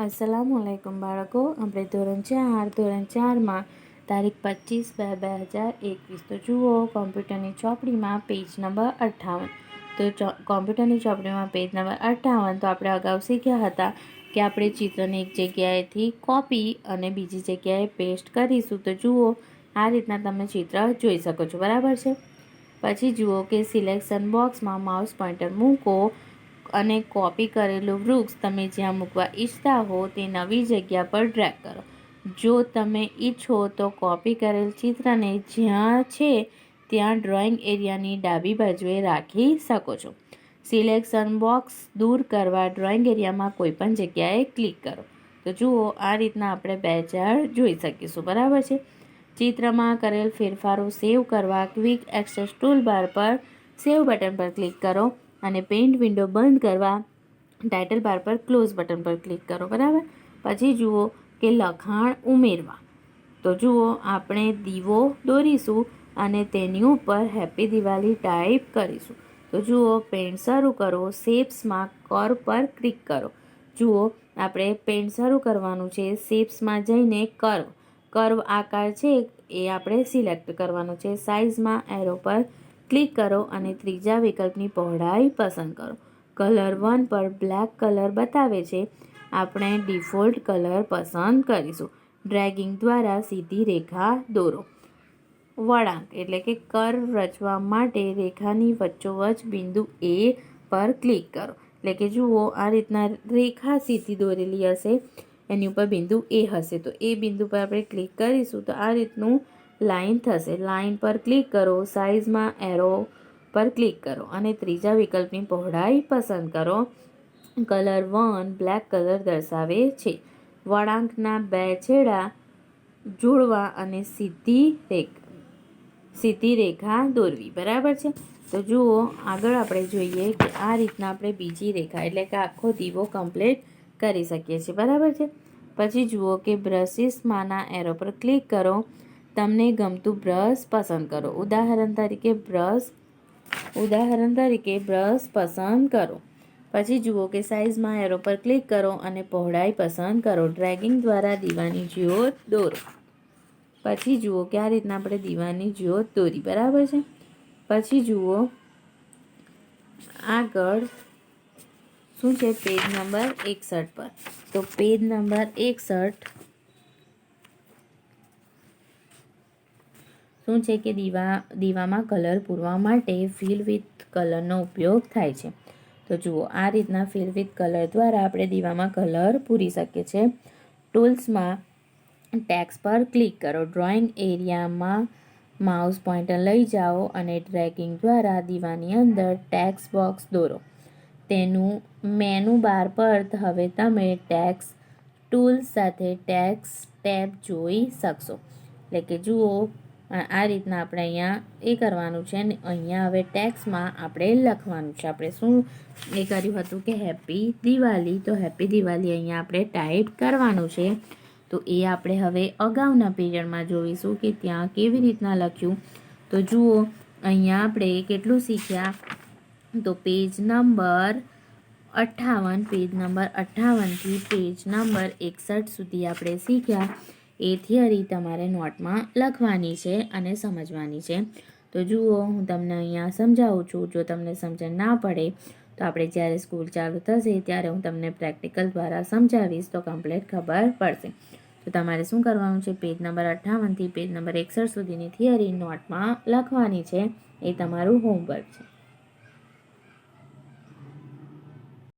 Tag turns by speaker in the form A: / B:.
A: અસલામ વાલેકુમ બાળકો. આપણે ધોરણ ચાર, ધોરણ ચારમાં, તારીખ પચીસ બે બે હજાર એકવીસ. તો જુઓ, કોમ્પ્યુટરની ચોપડીમાં પેજ નંબર અઠ્ઠાવન. તો કોમ્પ્યુટરની ચોપડીમાં પેજ નંબર અઠ્ઠાવન. તો આપણે અગાઉ શીખ્યા હતા કે આપણે ચિત્રને એક જગ્યાએથી કોપી અને બીજી જગ્યાએ પેસ્ટ કરીશું. તો જુઓ, આ રીતના તમે ચિત્ર જોઈ શકો છો. બરાબર છે? પછી જુઓ કે સિલેક્શન બોક્સમાં માઉસ પોઈન્ટર મૂકો. અને કોપી કરેલું વૃક્ષ તમે જ્યાં મૂકવા ઈચ્છતા હો તે નવી જગ્યા પર ડ્રેગ કરો. જો તમે ઈચ્છો તો કોપી કરેલ ચિત્રને જ્યાં છે ત્યાં ડ્રોઈંગ એરિયાની ડાબી બાજુએ રાખી શકો છો. સિલેક્શન બોક્સ દૂર કરવા ડ્રોઈંગ એરિયામાં કોઈપણ જગ્યાએ ક્લિક કરો. તો જુઓ, આ રીતના આપણે બે ચાર જોઈ શકીશું. બરાબર છે? ચિત્રમાં કરેલ ફેરફારો સેવ કરવા ક્વિક એક્સેસ ટૂલ બાર પર સેવ બટન પર ક્લિક કરો. અને પેઇન્ટ વિન્ડો બંધ કરવા ટાઇટલ બાર પર ક્લોઝ બટન પર ક્લિક કરો, બરાબર? પછી જુઓ કે લખાણ ઉમેરવા. તો જુઓ, આપણે દીવો દોરીશું અને તેની ઉપર હેપી દિવાળી ટાઈપ કરીશું. તો જુઓ પેન્ટ શરૂ કરો શેપ્સમાં કર પર ક્લિક કરો. જુઓ, આપણે પેન્ટ શરૂ કરવાનું છે શેપ્સમાં જઈને કર્વ કર્વ આકાર છે એ આપણે સિલેક્ટ કરવાનો છે સાઇઝમાં એરો પર ક્લિક કરો અને ત્રીજા વિકલ્પની પહોળાઈ પસંદ કરો. કલર વન પર બ્લેક કલર બતાવે છે. આપણે ડિફોલ્ટ કલર પસંદ કરીશું. ડ્રેગિંગ દ્વારા સીધી રેખા દોરો. વળાંક એટલે કે કર્વ રચવા માટે રેખાની વચ્ચોવચ બિંદુ એ પર ક્લિક કરો. એટલે કે જુઓ, આ રીતના રેખા સીધી દોરેલી હશે. એની ઉપર બિંદુ એ હશે. તો એ બિંદુ પર આપણે ક્લિક કરીશું તો આ રીતનું લાઈન થશે. લાઇન પર ક્લિક કરો. સાઇઝમાં એરો પર ક્લિક કરો અને ત્રીજા વિકલ્પની પહોળાઈ પસંદ કરો. કલર વન બ્લેક કલર દર્શાવે છે. વળાંકના બે છેડા જોડવા અને સીધી રેખ, સીધી રેખા દોરવી. બરાબર છે? તો જુઓ, આગળ આપણે જોઈએ કે આ રીતના આપણે બીજી રેખા એટલે કે આખો દીવો કમ્પ્લીટ કરી શકીએ છીએ. બરાબર છે? પછી જુઓ કે બ્રશિસમાંના એરો પર ક્લિક કરો. તમને ગમતું બ્રશ પસંદ કરો. ઉદાહરણ તરીકે બ્રશ, ઉદાહરણ તરીકે બ્રશ પસંદ કરો. પછી જુઓ કે સાઇઝમાં એરો પર ક્લિક કરો અને પહોળાઈ પસંદ કરો. ડ્રેગિંગ દ્વારા દીવાની જ્યોત દોરો. પછી જુઓ કે આ રીતના આપણે દીવાની જ્યોત દોરી. બરાબર છે? પછી જુઓ આગળ શું છે? પેજ નંબર એકસઠ પર. તો પેજ નંબર એકસઠ શું છે કે દીવા, દીવામાં કલર પૂરવા માટે ફિલ વિથ કલરનો ઉપયોગ થાય છે. તો જુઓ, આ રીતના ફિલ વિથ કલર દ્વારા આપણે દીવામાં કલર પૂરી શકીએ છીએ. ટૂલ્સમાં ટેક્સ પર ક્લિક કરો. ડ્રોઈંગ એરિયામાં માઉસ પોઇન્ટર લઈ જાઓ અને ટ્રેકિંગ દ્વારા દીવાની અંદર ટેક્સ બોક્સ દોરો. તેનું મેનુ બાર પર હવે તમે ટેક્સ ટૂલ્સ સાથે ટેક્સ ટેબ જોઈ શકશો. એટલે કે જુઓ આ આ રીતના આપણે અહીંયા એ કરવાનું છે ને અહીંયા હવે ટેક્સમાં આપણે લખવાનું છે. આપણે શું એ કર્યું હતું કે હેપી દિવાળી. તો હેપી દિવાળી અહીંયા આપણે ટાઈપ કરવાનું છે. તો એ આપણે હવે અગાઉના પીરિયડમાં જોઈશું કે ત્યાં કેવી રીતના લખ્યું. તો જુઓ, અહીંયા આપણે કેટલું શીખ્યા? તો પેજ નંબર અઠ્ઠાવન પેજ નંબર અઠ્ઠાવનથી પેજ નંબર એકસઠ સુધી આપણે શીખ્યા. એ થિયરી તમારે નોટમાં લખવાની છે અને સમજવાની છે. તો જુઓ, હું તમને અહીંયા સમજાવું છું. જો તમને સમજણ ના પડે, તો આપણે જ્યારે સ્કૂલ ચાલુ થશે, ત્યારે હું તમને પ્રેક્ટિકલ દ્વારા સમજાવીશ તો કમ્પ્લીટ ખબર પડશે. તો તમારે શું કરવાનું છે? પેજ નંબર અઠ્ઠાવનથી પેજ નંબર એકસઠ સુધીની થિયરી નોટમાં લખવાની છે. એ તમારું હોમવર્ક છે.